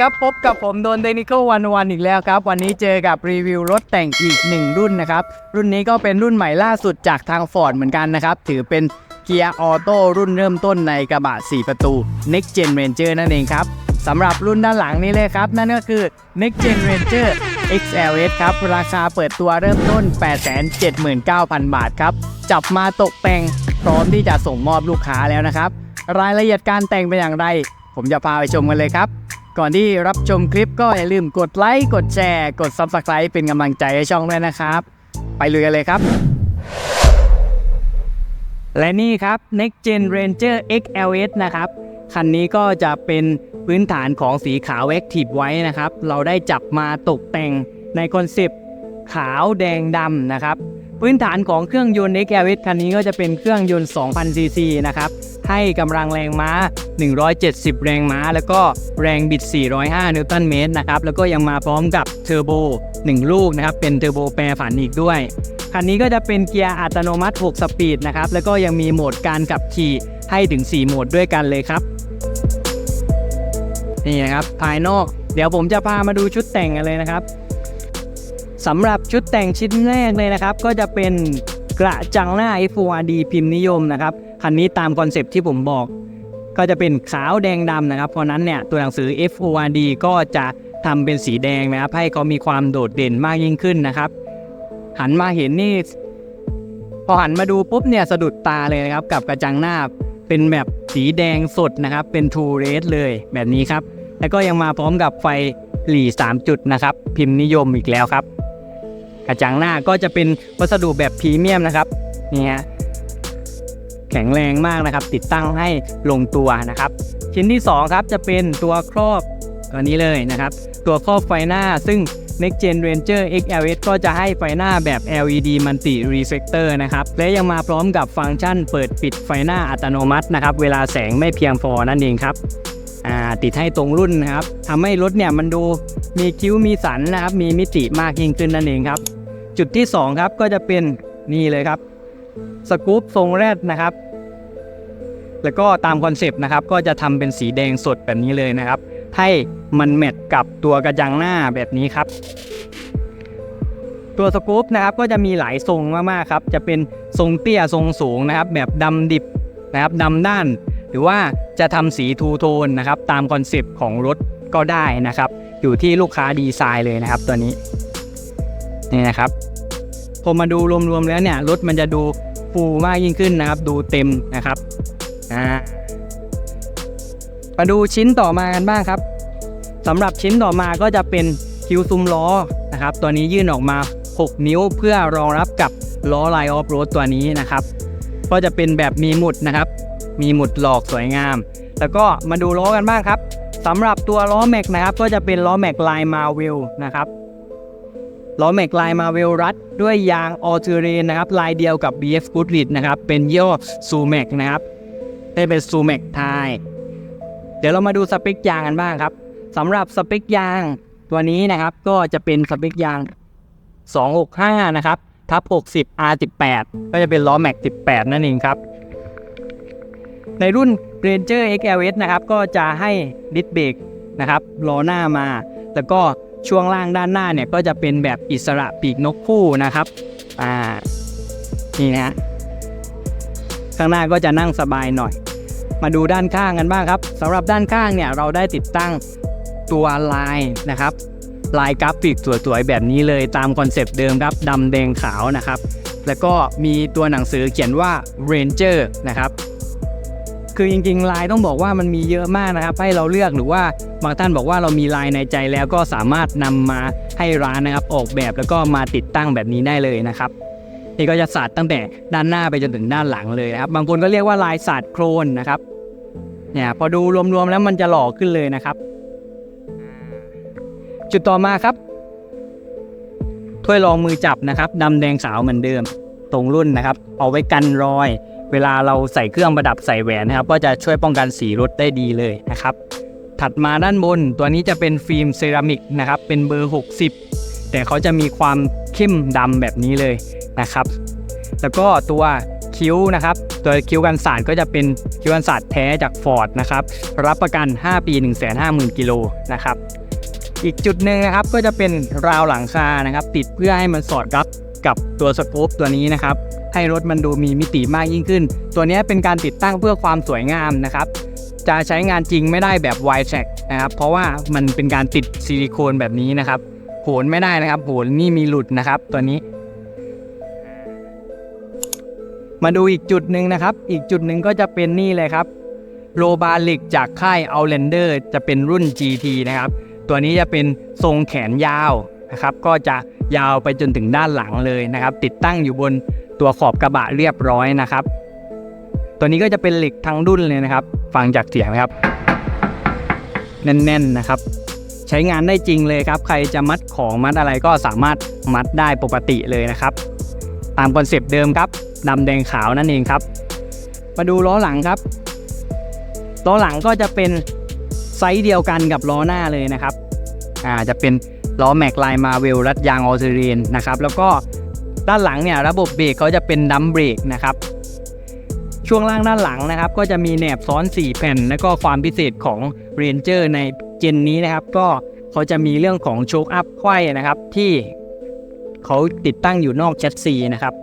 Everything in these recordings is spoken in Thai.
ครับ พบกับผมโดนเทคนิควันวันอีกแล้วครับ วันนี้เจอกับรีวิวรถแต่งอีกหนึ่งรุ่นนะครับ รุ่นนี้ก็เป็นรุ่นใหม่ล่าสุดจากทาง Ford เหมือนกันนะครับ ถือเป็นเกียร์ออโต้รุ่นเริ่มต้นในกระบะ 4 ประตู Next Gen Ranger นั่นเองครับสำหรับรุ่นด้านหลังนี้เลยครับ นั่นก็คือ Next Gen Ranger XLS ครับ ราคาเปิดตัวเริ่มต้น 879,000 บาทครับ จับมาตกแต่งพร้อมที่จะส่งมอบลูกค้าแล้วนะครับ รายละเอียดการแต่งเป็นอย่างไร ผมจะพาไปชมกันเลยครับ ก่อนที่รับชมคลิปก็อย่าลืมกดไลค์ กดแชร์ กด Subscribe เป็นกำลังใจให้ช่องด้วยนะครับ ไปลุยกันเลยครับ และนี่ครับ Next Gen Ranger XLS นะครับ คันนี้ก็จะเป็นพื้นฐานของสีขาว Active ไว้นะครับ เราได้จับมาตกแต่งในคอนเซปต์ขาวแดงดำนะครับ พื้นฐานของเครื่องยนต์ XLS คันนี้ก็จะเป็นเครื่องยนต์ 2,000 ซีซีนะครับ ให้กำลังแรงม้า 170 แรงม้า แล้วก็แรงบิด 405 นิวตันเมตรนะครับ แล้วก็ยังมาพร้อมกับเทอร์โบ 1 ลูกนะครับ เป็นเทอร์โบแปรผันอีกด้วย คันนี้ก็จะเป็นเกียร์อัตโนมัติ 6 สปีดนะครับ แล้วก็ยังมีโหมดการขับขี่ให้ถึง 4 โหมดด้วยกันเลยครับ นี่นะครับ ภายนอก เดี๋ยวผมจะพามาดูชุดแต่งกันเลยนะครับ สำหรับชุดแต่งชิ้นแรกเลยนะครับ ก็จะเป็นกระจังหน้า FORD พิมพ์นิยมนะครับ คันนี้ตามคอนเซปต์ที่ผมบอก ก็จะเป็นขาวแดงดำนะครับเพราะนั้นเนี่ยตัวหนังสือ FORD ก็จะทำเป็นสีแดงนะครับ ให้เขามีความโดดเด่นมากยิ่งขึ้นนะครับ หันมาเห็นนี่ พอหันมาดูปุ๊บเนี่ยสะดุดตาเลยนะครับ กับกระจังหน้าเป็นแบบสีแดงสดนะครับ เป็น True Red เลยแบบนี้ครับ แล้วก็ยังมาพร้อมกับไฟหลี 3 จุดนะครับ พิมพ์นิยมอีกแล้วครับ กระจังหน้าก็จะเป็นวัสดุแบบพรีเมียมนะครับนี่ฮะแข็งแรงมากนะครับ ติดตั้งให้ลงตัวนะครับ ชิ้นที่ 2 ครับจะเป็นตัวครอบตัวนี้เลยนะครับ ตัวครอบไฟหน้าซึ่ง Next Gen Ranger XLS ก็จะให้ไฟหน้าแบบ LED Multi Reflector นะครับ และยังมาพร้อมกับฟังก์ชันเปิดปิดไฟหน้าอัตโนมัตินะครับ เวลาแสงไม่เพียงพอนั่นเองครับติดให้ตรงรุ่นนะครับทำให้รถเนี่ยมันดูมีคิ้วมีสันนะครับ มีมิติมากยิ่งขึ้นนั่นเองครับ จุดที่ 2 ครับก็จะเป็นนี่เลยครับสกู๊ปทรงแรดนะครับ แล้วก็ตามคอนเซปต์นะครับ ก็จะทำเป็นสีแดงสดแบบนี้เลยนะครับ ให้มันแมทกับตัวกระจังหน้าแบบนี้ครับ ตัวสกู๊ปนะครับก็จะมีหลายทรงมากๆครับ จะเป็นทรงเตี้ยทรงสูงนะครับ แบบดำดิบนะครับดำด้าน หรือว่าจะทำสีทูโทนนะครับ ตามคอนเซปต์ของรถก็ได้นะครับ อยู่ที่ลูกค้าดีไซน์เลยนะครับตัวนี้นี่นะครับ อมาดูรวมๆแล้วเนี่ยรถมันจะดูฟูมากยิ่งขึ้นนะครับ ดูเต็มนะครับอ่ามาดูชิ้นต่อมากันบ้างครับสำหรับชิ้นต่อมาก็จะเป็นคิวซุ้มล้อนะครับ ตัวนี้ยื่นออกมา 6 นิ้วเพื่อรองรับกับล้อไลน์ออฟโรดตัวนี้นะครับ ก็จะเป็นแบบมีหมุดนะครับ มีหมุดหลอกสวยงาม แล้วก็มาดูล้อกันบ้างครับสำหรับตัวล้อแม็กนะครับ ก็จะเป็นล้อแม็กลายมาเวลนะครับ ล้อแม็กลายมาเวลรัดด้วยยางออเทเรนนะครับ ลายเดียวกับ BF Goodrich นะครับ เป็นยี่ห้อซูแม็กนะครับได้เป็นซูแม็กไทยเดี๋ยวเรามาดูสเปคยางกันบ้างครับสำหรับสเปคยางตัวนี้นะครับ ก็จะเป็นสเปคยาง 265 นะครับทับ60 R18 ก็จะเป็นล้อแม็ก18 นั่นเองครับ ในรุ่น Ranger XLS นะครับ ก็จะให้ดิสเบรกนะครับล้อหน้ามา แล้วก็ ช่วงล่างด้านหน้าเนี่ยก็จะเป็นแบบอิสระปีกนกคู่นะครับอ่านี่นะข้างหน้าก็จะนั่งสบายหน่อย มาดูด้านข้างกันบ้างครับสำหรับด้านข้างเนี่ยเราได้ติดตั้งตัวลายนะครับลายกราฟิกสวยๆแบบนี้เลยตามคอนเซปต์เดิมครับดำแดงขาวนะครับ แล้วก็มีตัวหนังสือเขียนว่า Ranger นะครับ คือจริงๆลายต้องบอกว่ามันมีเยอะมากนะครับ ให้เราเลือกหรือว่า บางท่านบอกว่าเรามีลายในใจแล้วก็สามารถนำมาให้ร้านนะครับออกแบบแล้วก็มาติดตั้งแบบนี้ได้เลยนะครับนี่ก็จะสาดตั้งแต่ด้านหน้าไปจนถึงด้านหลังเลยนะครับ บางคนก็เรียกว่าลายสาดโครนนะครับเนี่ยพอดูรวมๆแล้วมันจะหล่อขึ้นเลยนะครับ จุดต่อมาครับถ้วยรองมือจับนะครับดำแดงขาวเหมือนเดิม ตรงรุ่นนะครับ เอาไว้กันรอย เวลาเราใส่เครื่องประดับใส่แหวนนะครับ ก็จะช่วยป้องกันสีรถได้ดีเลยนะครับ ถัดมาด้านบนตัวนี้จะเป็นฟิล์มเซรามิกนะครับเป็นเบอร์ 60 แต่เขาจะมีความเข้มดำแบบนี้เลยนะครับ แล้วก็ตัวคิ้วนะครับ ตัวคิ้วกันสาดก็จะเป็นคิ้วกันสาดแท้จากฟอร์ดนะครับรับประกัน 5 ปี 150,000กิโลนะครับอีกจุดหนึ่งนะครับก็จะเป็นราวหลังคานะครับ ติดเพื่อให้มันสอดรับกับตัวสกู๊ปตัวนี้นะครับ ให้รถมันดูมีมิติมากยิ่งขึ้น ตัวนี้เป็นการติดตั้งเพื่อความสวยงามนะครับ จะใช้งานจริงไม่ได้แบบ wide track นะครับ เพราะว่ามันเป็นการติดซิลิโคนแบบนี้นะครับโหนไม่ได้นะครับโหนนี่มีหลุดนะครับตัวนี้ มาดูอีกจุดหนึ่งนะครับ อีกจุดหนึ่งก็จะเป็นนี่เลยครับโลบาลิกจากค่าย Outlander จะเป็นรุ่น GT นะครับ ตัวนี้จะเป็นทรงแขนยาวนะครับ ก็จะยาวไปจนถึงด้านหลังเลยนะครับ ติดตั้งอยู่บนตัวขอบกระบะเรียบร้อยนะครับ ตัวนี้ก็จะเป็นเหล็กทั้งรุ่นเลยนะครับ ฟังจากเสียงนะครับ แน่นๆนะครับ ใช้งานได้จริงเลยครับ ใครจะมัดของมัดอะไรก็สามารถมัดได้ปกติเลยนะครับ ตามคอนเซปต์เดิมครับดำแดงขาวนั่นเองครับ มาดูล้อหลังครับล้อหลังก็จะเป็นไซส์เดียวกันกับล้อหน้าเลยนะครับอ่าจะเป็นล้อแม็กไลน์มาเวลรัดยางออสเตรเลียนนะครับ แล้วก็ด้านหลังเนี่ยระบบเบรกเขาจะเป็นดัมเบรกนะครับ ช่วงล่างด้านหลังนะครับ ก็จะมีแหนบซ้อน 4 แผ่น แล้วก็ความพิเศษของ Ranger ในเจนนี้นะครับ ก็เขาจะมีเรื่องของโชคอัพไขว้นะครับที่เขาติดตั้งอยู่นอกแชสซีนะครับ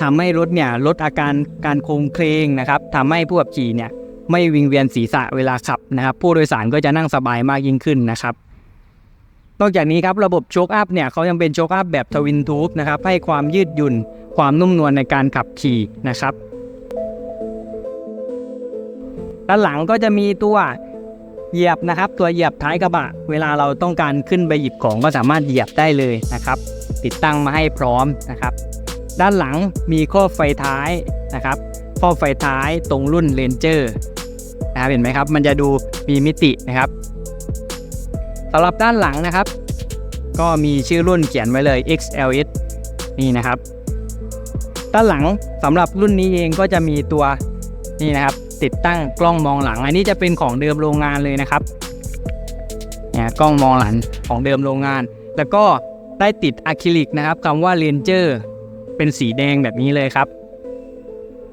ทำให้รถเนี่ยลดอาการการโครงเครงนะครับทำให้ผู้ขับขี่เนี่ยไม่วิงเวียนศีรษะเวลาขับนะครับ ผู้โดยสารก็จะนั่งสบายมากยิ่งขึ้นนะครับนอกจากนี้ครับระบบโชคอัพเนี่ยเขายังเป็นโชคอัพแบบทวินทูบนะครับให้ความยืดหยุ่นความนุ่มนวลในการขับขี่นะครับ ด้านหลังก็จะมีตัวเหยียบนะครับ ตัวเหยียบท้ายกระบะ เวลาเราต้องการขึ้นไปหยิบของก็สามารถเหยียบได้เลยนะครับ ติดตั้งมาให้พร้อมนะครับ ด้านหลังมีข้อไฟท้ายนะครับ ข้อไฟท้ายตรงรุ่น Ranger นะครับเห็นไหมครับ มันจะดูมีมิตินะครับสำหรับด้านหลังนะครับ ก็มีชื่อรุ่นเขียนไว้เลย XLS นี่นะครับ ด้านหลังสำหรับรุ่นนี้เองก็จะมีตัวนี่นะครับ ติดตั้งกล้องมองหลัง อันนี้จะเป็นของเดิมโรงงานเลยนะครับเนี่ยกล้องมองหลังของเดิมโรงงาน แล้วก็ได้ติดอะคริลิกนะครับคำว่า Ranger เป็นสีแดงแบบนี้เลยครับ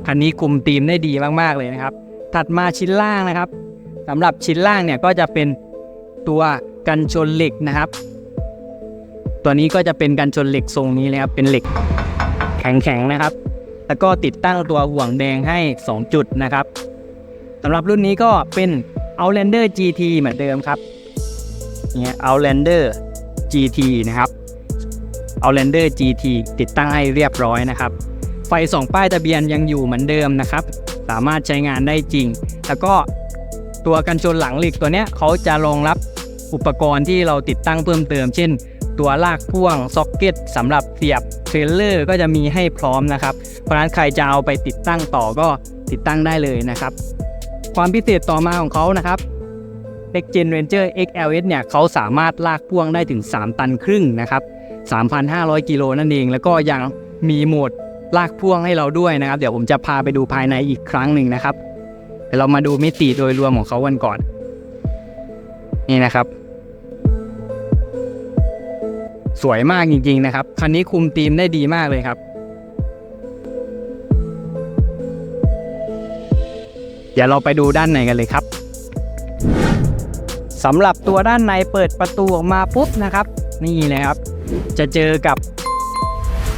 คันนี้คุมธีมได้ดีมากๆเลยนะครับ ถัดมาชิ้นล่างนะครับสำหรับชิ้นล่างเนี่ยก็จะเป็นตัวกันชนเหล็กนะครับ ตัวนี้ก็จะเป็นกันชนเหล็กทรงนี้เลยครับเป็นเหล็กแข็งๆนะครับ แล้วก็ติดตั้งตัวห่วงแดงให้ 2 จุดนะครับ สำหรับรุ่นนี้ก็เป็น Outlander GT เหมือนเดิมครับเนี่ย Outlander GT นะครับ Outlander GT ติดตั้งให้เรียบร้อยนะครับ ไฟสองป้ายทะเบียนยังอยู่เหมือนเดิมนะครับ สามารถใช้งานได้จริง แล้วก็ตัวกันชนหลังเหล็กตัวเนี้ยเขาจะรองรับอุปกรณ์ที่เราติดตั้งเพิ่มเติม เช่น ตัวลากพ่วงซ็อกเก็ตสำหรับเสียบเทรลเลอร์ก็จะมีให้พร้อมนะครับ เพราะนั้นใครจะเอาไปติดตั้งต่อก็ติดตั้งได้เลยนะครับ ความพิเศษต่อมาของเขานะครับ Next Gen Ranger XLS เนี่ยเขาสามารถลากพ่วงได้ถึง 3 ตันครึ่งนะครับ 3,500 กิโลนั่นเอง แล้วก็ยังมีโหมดลากพ่วงให้เราด้วยนะครับ เดี๋ยวผมจะพาไปดูภายในอีกครั้งหนึ่งนะครับเดี๋ยวเรามาดูมิติโดยรวมของเขากันก่อน นี่นะครับ สวยมากจริงๆนะครับ คันนี้คุมธีมได้ดีมากเลยครับ เดี๋ยวเราไปดูด้านในกันเลยครับสำหรับตัวด้านในเปิดประตูออกมาปุ๊บนะครับ นี่เลยครับ จะเจอกับ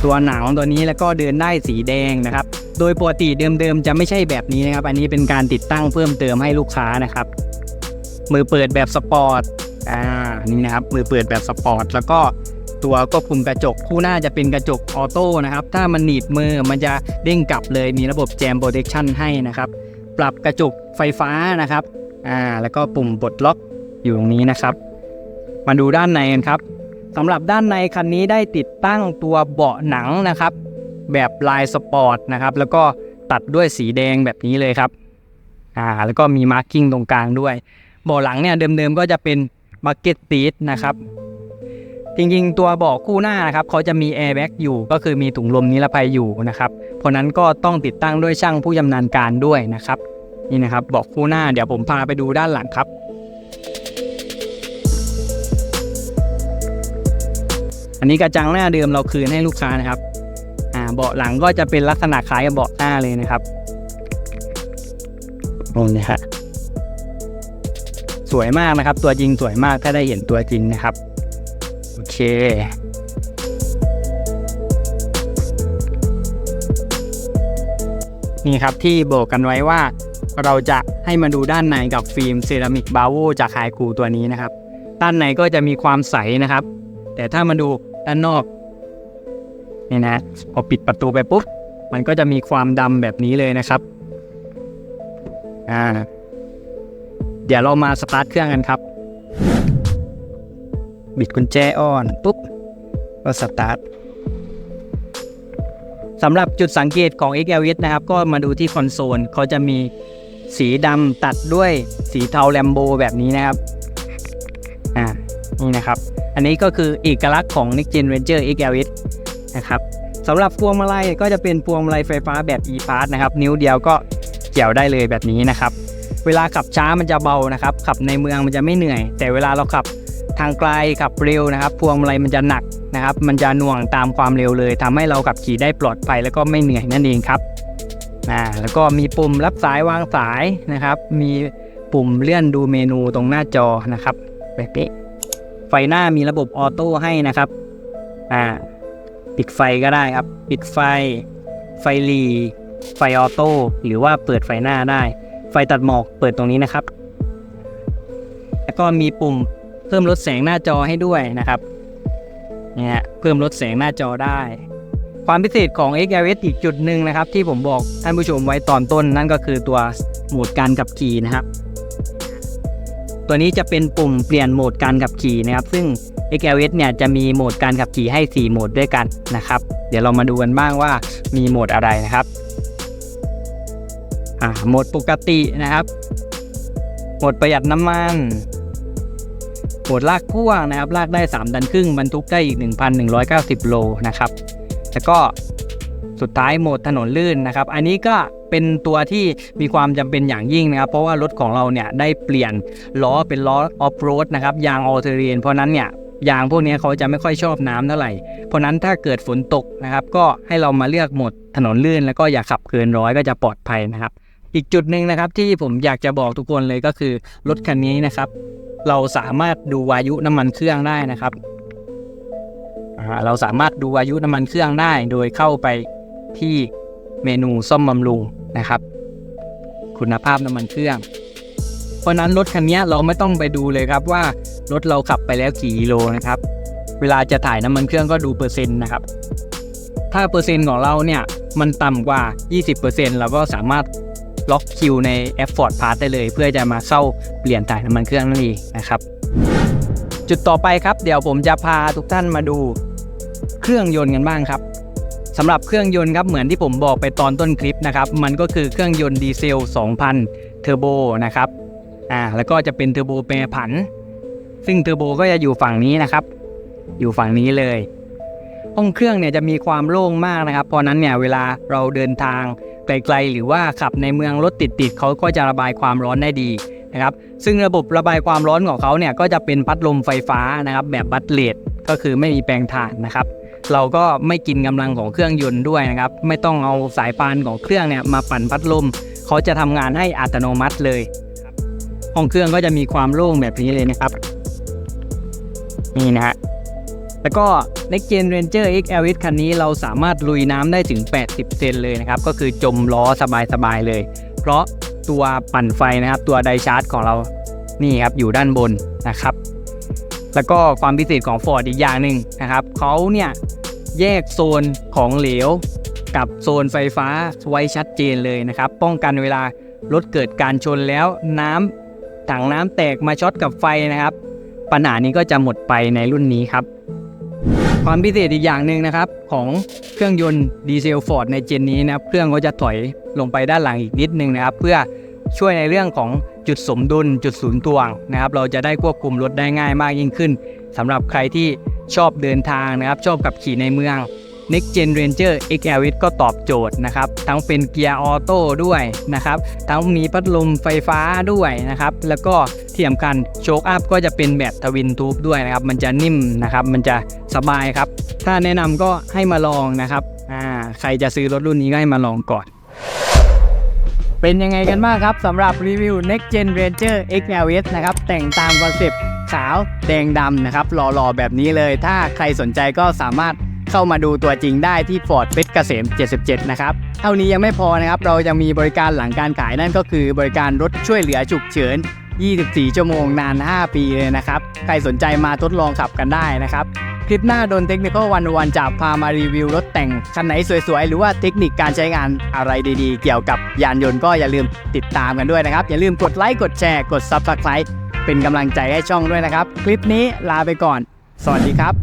ตัวหนังตัวนี้แล้วก็เดินได้สีแดงนะครับ โดยปกติเดิมๆจะไม่ใช่แบบนี้นะครับ อันนี้เป็นการติดตั้งเพิ่มเติมให้ลูกค้านะครับ มือเปิดแบบสปอร์ตอ่านี่นะครับ มือเปิดแบบสปอร์ตแล้วก็ตัวควบคุมกระจกคู่หน้าจะเป็นกระจกออโต้นะครับ ถ้ามันหนีบมือมันจะเด้งกลับเลยมีระบบแจมโปรเทคชั่นให้นะครับ ปรับกระจกไฟฟ้านะครับอ่าแล้วก็ปุ่มปลดล็อกอยู่ตรงนี้นะครับ มาดูด้านในกันครับสำหรับด้านในคันนี้ได้ติดตั้งตัวเบาะหนังนะครับ แบบลายสปอร์ตนะครับแล้วก็ตัดด้วยสีแดงแบบนี้เลยครับอ่าแล้วก็มีมาร์กิ้งตรงกลางด้วยเบาะหลังเนี่ยเดิมๆก็จะเป็นบักเก็ตตีดนะครับ จริงๆ ตัวเบาะคู่หน้านะครับเขาจะมีแอร์แบ็กอยู่ ก็คือมีถุงลมนิรภัยอยู่นะครับ เพราะนั้นก็ต้องติดตั้งด้วยช่างผู้ชำนาญการด้วยนะครับ นี่นะครับเบาะคู่หน้าเดี๋ยวผมพาไปดูด้านหลังครับอันนี้กระจังหน้าเดิมเราคืนให้ลูกค้านะครับ อ่า เบาะหลังก็จะเป็นลักษณะคล้ายกับเบาะหน้าเลยนะครับโอ้เนี่ยฮะสวยมากนะครับ ตัวจริงสวยมากถ้าได้เห็นตัวจริงนะครับ เค นี่ครับที่บอกกันไว้ว่าเราจะให้มาดูด้านในกับฟิล์มเซรามิกบาโวจากไฮคูตัวนี้นะครับ ด้านในก็จะมีความใสนะครับ แต่ถ้ามาดูด้านนอกนี่นะพอปิดประตูไปปุ๊บ มันก็จะมีความดำแบบนี้เลยนะครับอ่าเดี๋ยวเรามาสตาร์ทเครื่องกันครับ บิดกุญแจออนปุ๊บก็สตาร์ทสำหรับจุดสังเกตของ XLS นะครับ ก็มาดูที่คอนโซลเขาจะมีสีดำตัดด้วยสีเทาแลมโบแบบนี้นะครับ อ่า นี่นะครับ อันนี้ก็คือเอกลักษณ์ของ Next Gen Ranger XLS นะครับสำหรับพวงมาลัยก็จะเป็นพวงมาลัยไฟฟ้าแบบ e-pass นะครับ นิ้วเดียวก็เกี่ยวได้เลยแบบนี้นะครับ เวลาขับช้ามันจะเบานะครับ ขับในเมืองมันจะไม่เหนื่อย แต่เวลาเราขับ ทางไกลขับเร็วนะครับพวงมาลัยมันจะหนักนะครับ มันจะหน่วงตามความเร็วเลยทำให้เราขับขี่ได้ปลอดภัยแล้วก็ไม่เหนื่อยนั่นเองครับอ่าแล้วก็มีปุ่มรับสายวางสายนะครับ มีปุ่มเลื่อนดูเมนูตรงหน้าจอนะครับแบบนี้ไฟหน้ามีระบบออโต้ให้นะครับอ่าปิดไฟก็ได้ครับ ปิดไฟ ไฟหลีไฟออโต้หรือว่าเปิดไฟหน้าได้ ไฟตัดหมอกเปิดตรงนี้นะครับ แล้วก็มีปุ่ม พิ่มลดแสงหน้าจอให้ด้วยนะครับเนี่ยเพิ่มลดแสงหน้าจอได้ ความพิเศษของ XLS อีกจุดหนึ่งนะครับ ที่ผมบอกท่านผู้ชมไว้ตอนต้นนั่นก็คือตัวโหมดการขับขี่นะครับ ตัวนี้จะเป็นปุ่มเปลี่ยนโหมดการขับขี่นะครับ ซึ่ง XLS เนี่ยจะมีโหมดการขับขี่ให้ 4 โหมดด้วยกันนะครับ เดี๋ยวเรามาดูกันบ้างว่ามีโหมดอะไรนะครับอ่าโหมดปกตินะครับ โหมดประหยัดน้ำมัน ดลากพ่วงนะครับ ลากได้3ตันครึ่งบรรทุกได้อีก 1,190 โลนะครับ แล้วก็สุดท้ายโหมดถนนลื่นนะครับ อันนี้ก็เป็นตัวที่มีความจำเป็นอย่างยิ่งนะครับ เพราะว่ารถของเราเนี่ยได้เปลี่ยนล้อเป็นล้อออฟโรดนะครับยางออเทเรียนเพราะนั้นเนี่ยยางพวกนี้เขาจะไม่ค่อยชอบน้ำเท่าไหร่ เพราะนั้นถ้าเกิดฝนตกนะครับ ก็ให้เรามาเลือกโหมดถนนลื่น แล้วก็อย่าขับเกินร้อยก็จะปลอดภัยนะครับ อีกจุดหนึ่งนะครับที่ผมอยากจะบอกทุกคนเลยก็คือรถคันนี้นะครับ เราสามารถดูวายุน้ำมันเครื่องได้นะครับเราสามารถดูวายุน้ำมันเครื่องได้ โดยเข้าไปที่เมนูซ่อมบำรุงนะครับ คุณภาพน้ำมันเครื่อง เพราะนั้นรถคันนี้เราไม่ต้องไปดูเลยครับว่ารถเราขับไปแล้วกี่กิโลนะครับ เวลาจะถ่ายน้ำมันเครื่องก็ดูเปอร์เซ็นต์นะครับ ถ้าเปอร์เซ็นต์ของเราเนี่ยมันต่ำกว่า 20%เราก็สามารถ ล็อกคิวในแอป Ford Pass ได้เลย เพื่อจะมาเข้าเปลี่ยนถ่ายน้ำมันเครื่องนั่นเองนะครับ จุดต่อไปครับ เดี๋ยวผมจะพาทุกท่านมาดูเครื่องยนต์กันบ้างครับสำหรับเครื่องยนต์ครับเหมือนที่ผมบอกไปตอนต้นคลิปนะครับ มันก็คือเครื่องยนต์ดีเซล 2,000 เทอร์โบนะครับอ่าแล้วก็จะเป็นเทอร์โบแปรผัน ซึ่งเทอร์โบก็จะอยู่ฝั่งนี้นะครับ อยู่ฝั่งนี้เลยห้องเครื่องเนี่ยจะมีความโล่งมากนะครับ เพราะนั้นเนี่ยเวลาเราเดินทาง ไกลๆ หรือว่าขับในเมืองรถติดๆเขาก็จะระบายความร้อนได้ดีนะครับซึ่งระบบระบายความร้อนของเขาเนี่ยก็จะเป็นพัดลมไฟฟ้านะครับแบบบัตเลดก็คือไม่มีแปลงถ่านนะครับเราก็ไม่กินกำลังของเครื่องยนต์ด้วยนะครับไม่ต้องเอาสายพานของเครื่องเนี่ยมาปั่นพัดลมเขาจะทำงานให้อัตโนมัติเลยห้องเครื่องก็จะมีความโล่งแบบนี้เลยนะครับนี่นะฮะ แล้วก็ Next Gen Ranger XLS คันนี้เราสามารถลุยน้ำได้ถึง 80 เซนเลยนะครับ ก็คือจมล้อสบายๆเลย เพราะตัวปั่นไฟนะครับ ตัวไดชาร์จของเรา นี่ครับ อยู่ด้านบนนะครับ แล้วก็ความพิเศษของ Ford อีกอย่างหนึ่งนะครับเขาเนี่ยแยกโซนของเหลว กับโซนไฟฟ้าไว้ชัดเจนเลยนะครับ ป้องกันเวลารถเกิดการชนแล้วน้ำถังน้ำแตกมาช็อตกับไฟนะครับ ปัญหานี้ก็จะหมดไปในรุ่นนี้ครับ ความพิเศษอีกอย่างหนึ่งนะครับ ของเครื่องยนต์ดีเซลฟอร์ดในเจนนี้นะครับเครื่องก็จะถอยลงไปด้านหลังอีกนิดนึงนะครับ เพื่อช่วยในเรื่องของจุดสมดุลจุดศูนย์ตวงนะครับ เราจะได้ควบคุมรถได้ง่ายมากยิ่งขึ้นสำหรับใครที่ชอบเดินทางนะครับ ชอบขับขี่ในเมือง Next Gen Ranger XLS ก็ตอบโจทย์นะครับ ทั้งเป็นเกียร์ออโต้ด้วยนะครับ ทั้งมีพัดลมไฟฟ้าด้วยนะครับ แล้วก็ ที่สำคัญโชคอัพก็จะเป็นแบบทวินทูบด้วยนะครับ มันจะนิ่มนะครับ มันจะสบายครับ ถ้าแนะนำก็ให้มาลองนะครับอ่าใครจะซื้อรถรุ่นนี้ก็ให้มาลองก่อน เป็นยังไงกันบ้างครับสำหรับรีวิว Next Gen Ranger XLS นะครับ แต่งตามคอนเซปต์ขาวแดงดำนะครับหล่อๆ แบบนี้เลย ถ้าใครสนใจก็สามารถเข้ามาดูตัวจริงได้ที่ Ford เพชรเกษม 77 นะครับ เท่านี้ยังไม่พอนะครับ เรายังมีบริการหลังการขายนั่นก็คือบริการรถช่วยเหลือฉุกเฉิน 24 ชั่วโมงนาน 5 ปีเลยนะครับ ใครสนใจมาทดลองขับกันได้นะครับ คลิปหน้าโดนเทคนิควันวันจะพามารีวิวรถแต่งคันไหนสวยๆ หรือว่าเทคนิคการใช้งานอะไรดีๆ เกี่ยวกับยานยนต์ก็อย่าลืมติดตามกันด้วยนะครับ อย่าลืมกดไลค์กดแชร์กด Subscribe เป็นกำลังใจให้ช่องด้วยนะครับ คลิปนี้ลาไปก่อน สวัสดีครับ